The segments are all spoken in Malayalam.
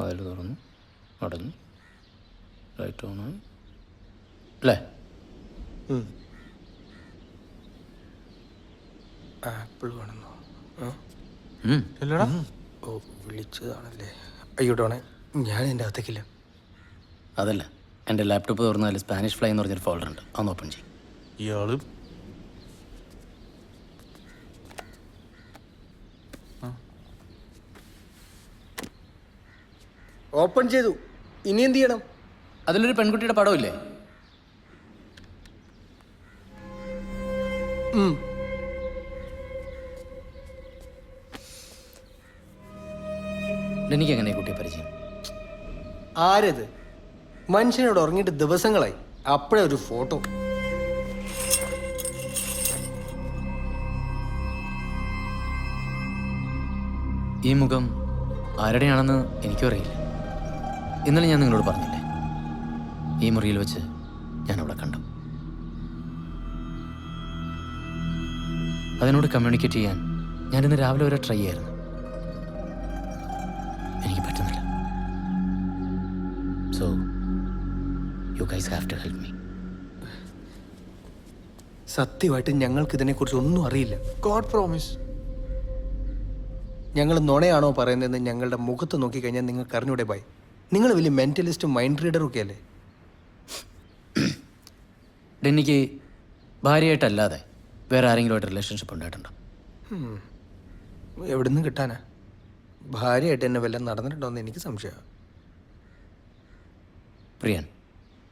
വാതിൽ തുറന്നു. അടഞ്ഞു ലൈറ്റ് ആണ് അല്ലേ? ആപ്പിൾ വേണമെന്നോ ഇല്ലടാ. ഓ വിളിച്ചതാണല്ലേ. അയ്യോട്ടോണെ ഞാൻ എന്റെ അകത്തേക്കില്ല. അതല്ല. എന്റെ ലാപ്ടോപ്പ് തുറന്നാൽ സ്പാനിഷ് ഫ്ലൈ എന്ന് പറഞ്ഞൊരു ഫോൾഡർ ഉണ്ട്. അതൊന്ന് ഓപ്പൺ ചെയ്യും. ഇയാൾ ഓപ്പൺ ചെയ്തു. ഇനി എന്ത് ചെയ്യണം? അതിലൊരു പെൺകുട്ടിയുടെ പടമില്ലേ. എനിക്ക് എങ്ങനെ കുട്ടിയെ പരിചയം? ആരത്? മനുഷ്യനോട് ഉറങ്ങിയിട്ട് ദിവസങ്ങളായി. അപ്പോഴേ ഒരു ഫോട്ടോ. ഈ മുഖം ആരുടെയാണെന്ന് എനിക്കും അറിയില്ല. ഇന്നലെ ഞാൻ നിങ്ങളോട് പറഞ്ഞില്ലേ? ഈ മുറിയിൽ വെച്ച് ഞാൻ അവിടെ കണ്ടു. അതിനോട് കമ്മ്യൂണിക്കേറ്റ് ചെയ്യാൻ ഞാൻ ഇന്ന് രാവിലെ വരെ ട്രൈ ചെയ്യായിരുന്നു എനിക്ക് പറ്റുന്നില്ല. So you guys have to help me സത്യമായിട്ട് ഞങ്ങൾക്ക് ഇതിനെക്കുറിച്ച് ഒന്നും അറിയില്ല. ഗോഡ് പ്രോമിസ് ഞങ്ങൾ നുണയാണോ പറയുന്നതെന്ന് ഞങ്ങളുടെ മുഖത്ത് നോക്കിക്കഴിഞ്ഞാൽ നിങ്ങൾക്ക് അറിഞ്ഞൂടെ ബൈ. നിങ്ങൾ വലിയ മെന്റലിസ്റ്റും മൈൻഡ് റീഡറും ഒക്കെ അല്ലേ? ഡെന്നിക്ക് ഭാര്യയായിട്ടല്ലാതെ വേറെ ആരെങ്കിലുമായിട്ട് റിലേഷൻഷിപ്പ് ഉണ്ടായിട്ടുണ്ടോ? എവിടുന്ന് കിട്ടാനാ? ഭാര്യയായിട്ട് എന്നെ വല്ലതും നടന്നിട്ടുണ്ടോ എന്ന് എനിക്ക് സംശയമാണ് പ്രിയൻ.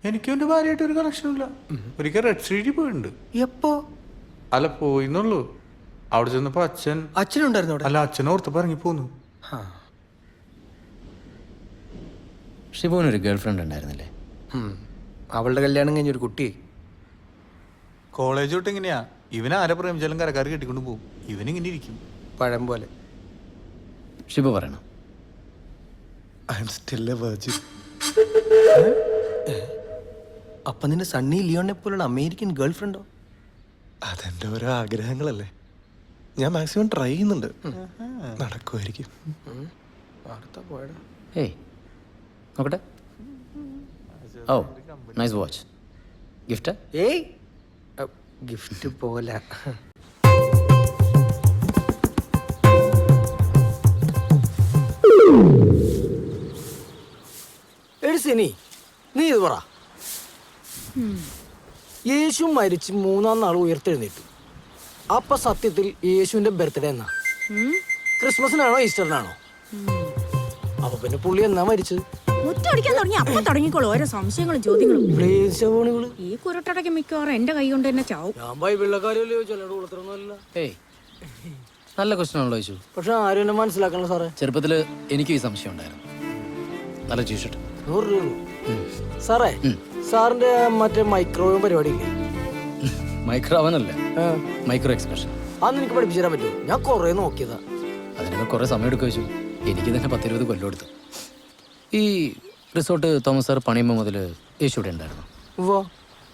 എനിക്കും എന്റെ ഭാര്യയായിട്ട് ഒരു കണക്ഷനില്ല ഇല്ല. ഒരിക്കൽ റെഡ് സ്ട്രീറ്റിൽ പോയിട്ടുണ്ട്. എപ്പോ? അല്ല പോയിന്നുള്ളൂ അവിടെ ചെന്നപ്പോ അച്ഛൻ അച്ഛനുണ്ടായിരുന്നു അവിടെ? അല്ല അച്ഛൻ ഓർത്തപ്പോ ഇറങ്ങി പോന്നു ആ. ഷിബുവിനൊരു ഗേൾ ഫ്രണ്ട് ഉണ്ടായിരുന്നില്ലേ. അവളുടെ കല്യാണം കഴിഞ്ഞ ഒരു കുട്ടി കോളേജ് തൊട്ട് ഇവനെ ഇവൻ ആരെ പ്രേമിച്ചാലും കരക്കാർ കെട്ടിക്കൊണ്ട് പോകും ഇവനിങ്ങനെ ഇരിക്കും. പഴം പോലെ. ഷിബു പറയണം. I am still a virgin അപ്പൊ നിന്റെ സണ്ണി ലിയോണിനെ പോലുള്ള അമേരിക്കൻ ഗേൾ ഫ്രണ്ടോ അതെന്റെ ഓരോ ആഗ്രഹങ്ങളല്ലേ. ഞാൻ മാക്സിമം ട്രൈ ചെയ്യുന്നുണ്ട്. നടക്കുമായിരിക്കും വാർത്ത പോയടാ. ഏയ് നോക്കട്ടെ. ഓ നൈസ് വാച്ച് ഗിഫ്റ്റ് ഏയ് ഗിഫ്റ്റ് പോലെ. നീ ഇത് പറ. യേശു മരിച്ച് മൂന്നാം നാൾ ഉയർത്തെഴുന്നേറ്റു. അപ്പൊ സത്യത്തിൽ യേശുവിന്റെ ബർത്ത്ഡേ എന്നാ. ക്രിസ്മസിനാണോ ഈസ്റ്ററിനാണോ? അപ്പൊ പിന്നെ പുള്ളി എന്നാ മരിച്ചത്? മുറ്റടിക്കാൻ തുടങ്ങി. അപ്പൊ തുടങ്ങിക്കോളൂ. ഓരോ സംശയങ്ങളും ചോദ്യങ്ങളും. ഈ കുരട്ടടയ്ക്ക് മിക്കവാറും എന്റെ കൈ കൊണ്ട് തന്നെ ചാവും. ഏയ് നല്ല ക്വസ്റ്റൻ ആണല്ലോ ചോദിച്ചു പക്ഷെ ആരും എന്നെ മനസ്സിലാക്കണം സാറേ. ചെറുപ്പത്തിൽ എനിക്ക് ഈ സംശയം ഉണ്ടായിരുന്നു. നല്ല ചോദിച്ചിട്ട് നൂറ് രൂപ സാറേ സാറിന്റെ മറ്റേ മൈക്രോവേവ് പരിപാടി ഇല്ലേ മൈക്രോ അവനല്ല മൈക്രോ എക്സ്പ്രഷൻ. അന്ന് എനിക്ക് പഠിപ്പിച്ചു തരാൻ പറ്റുമോ? ഞാൻ കുറെ നോക്കിയതാ. അതിനൊക്കെ കുറേ സമയം എടുക്കുക എനിക്ക് തന്നെ പത്തിരുപത് കൊല്ലം എടുത്തു. ഈ റിസോർട്ട് തോമസ് സാർ പണിയുമ്പോൾ മുതൽ യേശു ഇവിടെ ഉണ്ടായിരുന്നു. ഉവ്വ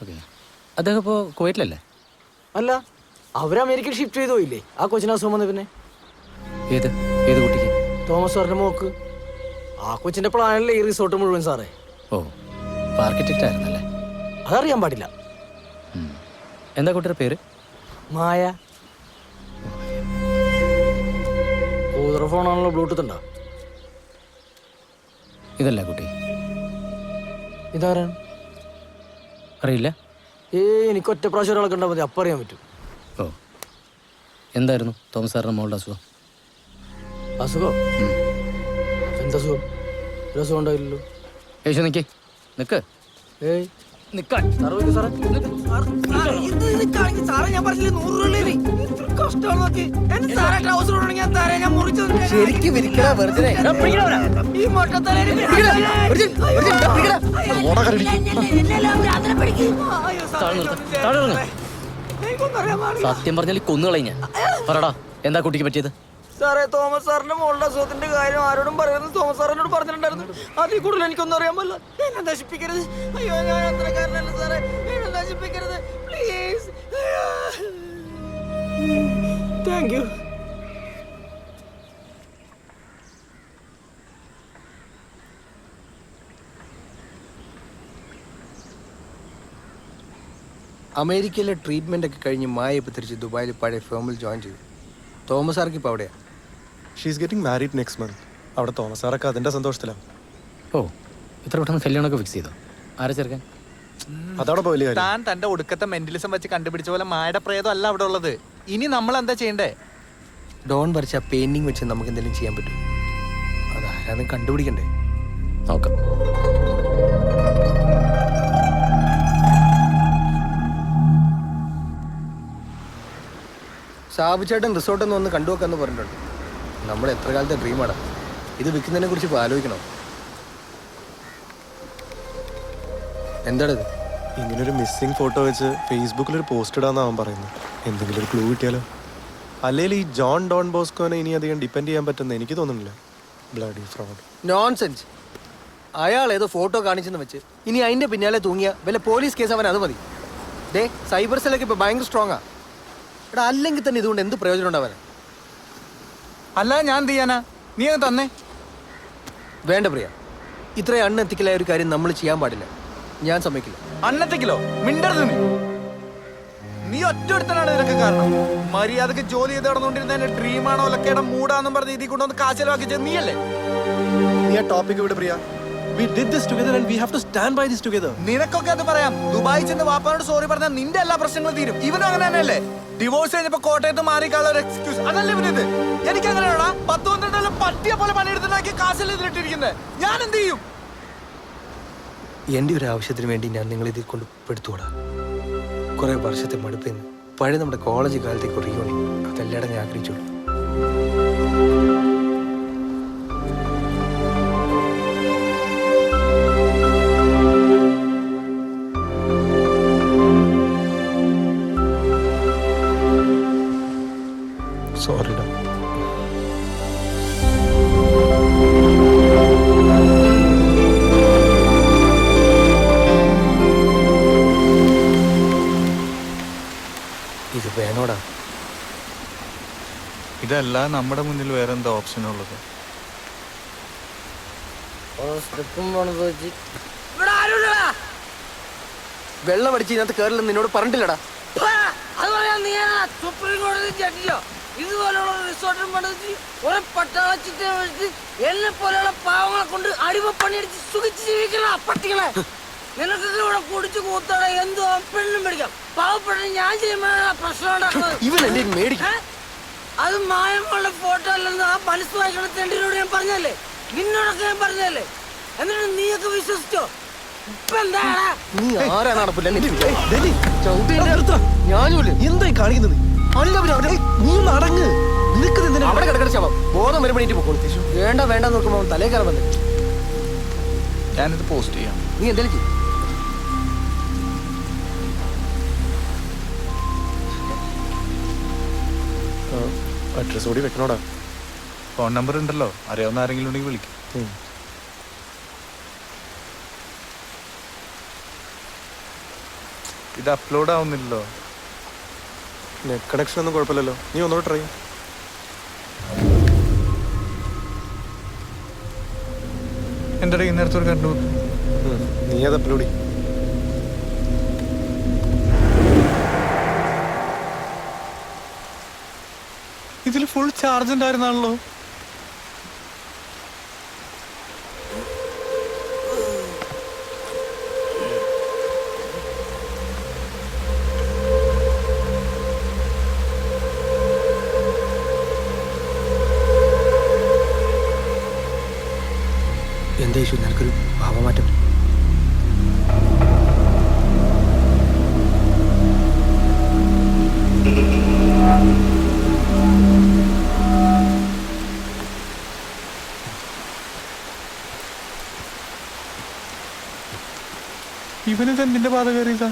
ഓക്കെ. അദ്ദേഹം ഇപ്പോൾ കുവൈറ്റിലല്ലേ? അല്ല അവർ അമേരിക്കയിൽ ഷിഫ്റ്റ് ചെയ്ത് പോയില്ലേ ആ കൊച്ചിന് അസുഖം വന്ന പിന്നെ. ഏത്? ഏത് കുട്ടിക്ക്? തോമസ് സാറിന്റെ മോക്ക്. ആ കൊച്ചിന്റെ പ്ലാനല്ലേ ഈ റിസോർട്ട് മുഴുവൻ സാറേ. ഓ ആർക്കിടെക്റ്റ് ആയിരുന്നല്ലേ? അതറിയാൻ പാടില്ല. എന്താ കുട്ടിയുടെ പേര്? മായ. കൂതറ ഫോണാണല്ലോ ബ്ലൂടൂത്ത് ഉണ്ടോ? ഇതല്ല കുട്ടി? ഇതാരാണ്? അറിയില്ല. ഏ എനിക്ക് ഒറ്റ പ്രാവശ്യം ഒരാളെ കണ്ടാൽ മതി. അപ്പം അറിയാൻ പറ്റും. ഓ. എന്തായിരുന്നു? തോമസ് സാറിന്റെ മോളുടെ അസുഖം? അസുഖം? എന്താ അസുഖം? ഒരു അസുഖം ഉണ്ടായില്ലല്ലോ. യേശു നിൽക്കേ നിൽക്ക് ഏയ് നിൽക്കാൻ സാറേ സാറേ ശരിക്കും വെറുതെ. സത്യം പറഞ്ഞാൽ കൊന്നുകളെ ഞാൻ. പറടാ എന്താ കുട്ടിക്ക് പറ്റിയത്? സാറേ തോമസ് സാറിന്റെ മോളുടെ അസുഖത്തിന്റെ കാര്യം ആരോടും പറയുന്നത് തോമസ് സാറിനോട് പറഞ്ഞിട്ടുണ്ടായിരുന്നു. അതിൽ കൂടുതൽ എനിക്കൊന്നും അറിയാൻ പറ്റില്ല എന്നെ നശിപ്പിക്കരുത്. അയ്യോ ഞാൻ അത്രക്കാരനല്ല സാറേ. നശിപ്പിക്കരുത് പ്ലീസ് താങ്ക് യു അമേരിക്കയിലെ ട്രീറ്റ്മെന്റ് ഒക്കെ കഴിഞ്ഞ് മായ ഇപ്പോൾ തിരിച്ച് ദുബായിൽ പഴയ ഫേമിൽ ജോയിൻ ചെയ്തു. തോമസ് സാർക്ക് ഇപ്പോൾ അവിടെയാ? She's getting married next month അവിടെ തോമസ് സാറൊക്കെ അതിന്റെ സന്തോഷത്തിലാണ് ഓ ഇത്ര പെട്ടെന്ന് കല്യാണമൊക്കെ ഫിക്സ് ചെയ്തോ? ആരാ ചേർക്കാൻ? അതവിടെ വലിയ കാര്യം. താൻ തന്റെ ഒടുക്കത്തെ മെന്റലിസം വെച്ച് കണ്ടുപിടിച്ച പോലെ മായുടെ പ്രേതം അല്ല അവിടെ ഉള്ളത്. ഇനി നമ്മൾ എന്താ ചെയ്യണ്ടേ? ഡോൺ വരച്ച പെയിന്റിങ് വെച്ച് നമുക്ക് എന്തെങ്കിലും ചെയ്യാൻ പറ്റും. അതാരാന്ന് കണ്ടുപിടിക്കണ്ടേ? നോക്കാം. സാബു റിസോർട്ടൊന്നും ഒന്ന് കണ്ടുവെക്കാന്ന് പറഞ്ഞിട്ടുണ്ട്. നമ്മൾ എത്ര കാലത്തെ ഡ്രീമാണ് ഇത് വിൽക്കുന്നതിനെ കുറിച്ച് ഇപ്പോൾ ആലോചിക്കണം? എന്താണിത്? ഇങ്ങനെ ഒരു മിസ്സിംഗ് ഫോട്ടോ വെച്ച് ഫേസ്ബുക്കിൽ ഒരു പോസ്റ്റ് ഇടാന്ന് അവൻ പറയുന്നത്. എന്തെങ്കിലും ഒരു ക്ലൂ കിട്ടിയാലോ? അല്ലെങ്കിൽ ഈ ജോൺ ഡോൺ ബോസ്കോനെ ഇനി അധികം ഡിപ്പെൻഡ് ചെയ്യാൻ പറ്റുന്ന എനിക്ക് തോന്നുന്നില്ല. ബ്ലഡി ഫ്രോഡ് നോൺസെൻസ് അയാൾ ഏതോ ഫോട്ടോ കാണിച്ചെന്ന് വെച്ച് ഇനി അതിന്റെ പിന്നാലെ തൂങ്ങിയ വല്ല പോലീസ് കേസ് അവൻ അത് മതി. ദേ സൈബർ സെല്ലൊക്കെ ഇപ്പൊ ഭയങ്കര സ്ട്രോങ് എടാ അല്ലെങ്കിൽ തന്നെ ഇതുകൊണ്ട് എന്ത് പ്രയോജനം ഉണ്ടാവാൻ അല്ല ഞാൻ എന്ത് ചെയ്യാനാ? നീ അങ്ങ് തന്നെ. വേണ്ട പ്രിയ. ഇത്രയും അണ്ണെത്തിക്കലായ ഒരു കാര്യം നമ്മൾ ചെയ്യാൻ പാടില്ല. ഞാൻ സമ്മതിക്കില്ല. അന്നത്തേക്കിലോ? മിണ്ടരുത് നീ. നീ ഒറ്റൊരുത്തനാണ് ഇതിനൊക്കെ കാരണം. മര്യാദയ്ക്ക് ജോലി ചെയ്ത് നടന്നുകൊണ്ടിരുന്ന എന്റെ ഡ്രീമാണോ ലക്കയുടെ മൂടാന്നും പറഞ്ഞ് ഇതിൽ കൊണ്ടുവന്ന് കാശലാക്കി ചെയ്ത് നീയല്ലേ? നീ ആ ടോപ്പിക് വിട് Priya. We did this together and we have to stand by this together നിനക്കൊക്കെ അത് പറയാം. ദുബായി ചെന്ന് വാപ്പാനോട് സോറി പറഞ്ഞാൽ നിന്റെ എല്ലാ പ്രശ്നങ്ങളും തീരും. ഇവനും അങ്ങനെ തന്നെയല്ലേ? ഡിവോഴ്സ് കഴിഞ്ഞപ്പോ കോട്ടയത്ത് മാറിക്കാനുള്ള ഒരു എക്സ്ക്യൂസ് അതല്ലേ ഇവനിത് എനിക്ക് അങ്ങനെയാണോ പത്ത് പന്ത്രണ്ടെല്ലാം പട്ടിയെ പോലെ പണിയെടുത്തുണ്ടാക്കി കാശല്ലേ ഇതിലിട്ടിരിക്കുന്നത് ഞാൻ എന്ത് ചെയ്യും? എന്റെ ഒരു ആവശ്യത്തിന് വേണ്ടി ഞാൻ നിങ്ങളെ ഇതിൽ കൊണ്ട് പെടുത്തുകൂടാ കുറേ വർഷത്തെ മടുപ്പിന്ന് പഴയ നമ്മുടെ കോളേജ് കാലത്തേക്ക് ഒരു അതെല്ലാം ഞാൻ ആഗ്രഹിച്ചോളൂ. ഇതല്ല നമ്മുടെ മുന്നിൽ വേറെ എന്താ ഓപ്ഷൻ ഉള്ളത് വെള്ളം അടിച്ച് ഇതിനകത്ത് കയറില്ലെന്ന് നിന്നോട് പറഞ്ഞിട്ടില്ലടാ? സുപ്രീം കോടതി ജഡ്ജിയോ ഇതുപോലുള്ള റിസോർട്ടും പണിച്ച് കുറെ പട്ടാള ചിട്ട വെച്ച് എന്നെ പോലെയുള്ള പാവങ്ങളെ കൊണ്ട് അടിമ സുഖിച്ച് ജീവിക്കണ പട്ടികളെ. നിനക്കൊക്കെ ഇവിടെ കുടിച്ചു കൂത്തോടെ എന്തോ പെണ്ണും പാവപ്പെട്ട ഞാൻ ചെയ്യുമ്പോഴാണ് പ്രശ്നം ഉണ്ടാക്കുന്നത്. ഇവൻ എന്റെ മേടിക്കും? അത് മായമുള്ള ഫോട്ടോ അല്ലെന്ന് ആ മനസ്സ് വായിക്കണ തെണ്ടിനോട് ഞാൻ പറഞ്ഞല്ലേ? നിന്നോടൊക്കെ ഞാൻ പറഞ്ഞല്ലേ? എന്നിട്ട് നീയൊക്കെ വിശ്വസിച്ചോ? ഇപ്പൊ എന്താടാ? നീ ആരാണ് നടപ്പില്ല ഞാനുമില്ല എന്തായി കാണിക്കുന്നത്? അല്ല നീ നടങ്ങ് നിനക്ക് എന്തിനാ? അവിടെ ശവം. ബോധം വേണ്ട വേണ്ട നോക്കുമ്പോൾ തലേ വന്നു ഞാനിത് പോസ്റ്റ് ചെയ്യാം. നീ എന്തേലും അഡ്രസ് കൂടി വെക്കണോടാ. ഫോൺ നമ്പർ ഉണ്ടല്ലോ. അറിയാവുന്ന ആരെങ്കിലും ഉണ്ടെങ്കിൽ വിളിക്കും. ഇത് അപ്ലോഡ് ആവുന്നില്ലല്ലോ. നെറ്റ് കണക്ഷൻ ഒന്നും കുഴപ്പമില്ലല്ലോ. നീ ഒന്നുകൂടെ ട്രൈ എന്റെ ഇടയിൽ നേരത്തെ ഒരു കണ്ടു നീ അത് അപ്ലോഡ് ചെയ്യും. ഇതിൽ ഫുൾ ചാർജ് ഉണ്ടായിരുന്നാണല്ലോ. എന്താ നിനക്കൊരു ഭാവമാറ്റം? ഇവന് എന്തിന്റെ പാത കയറിയതാ.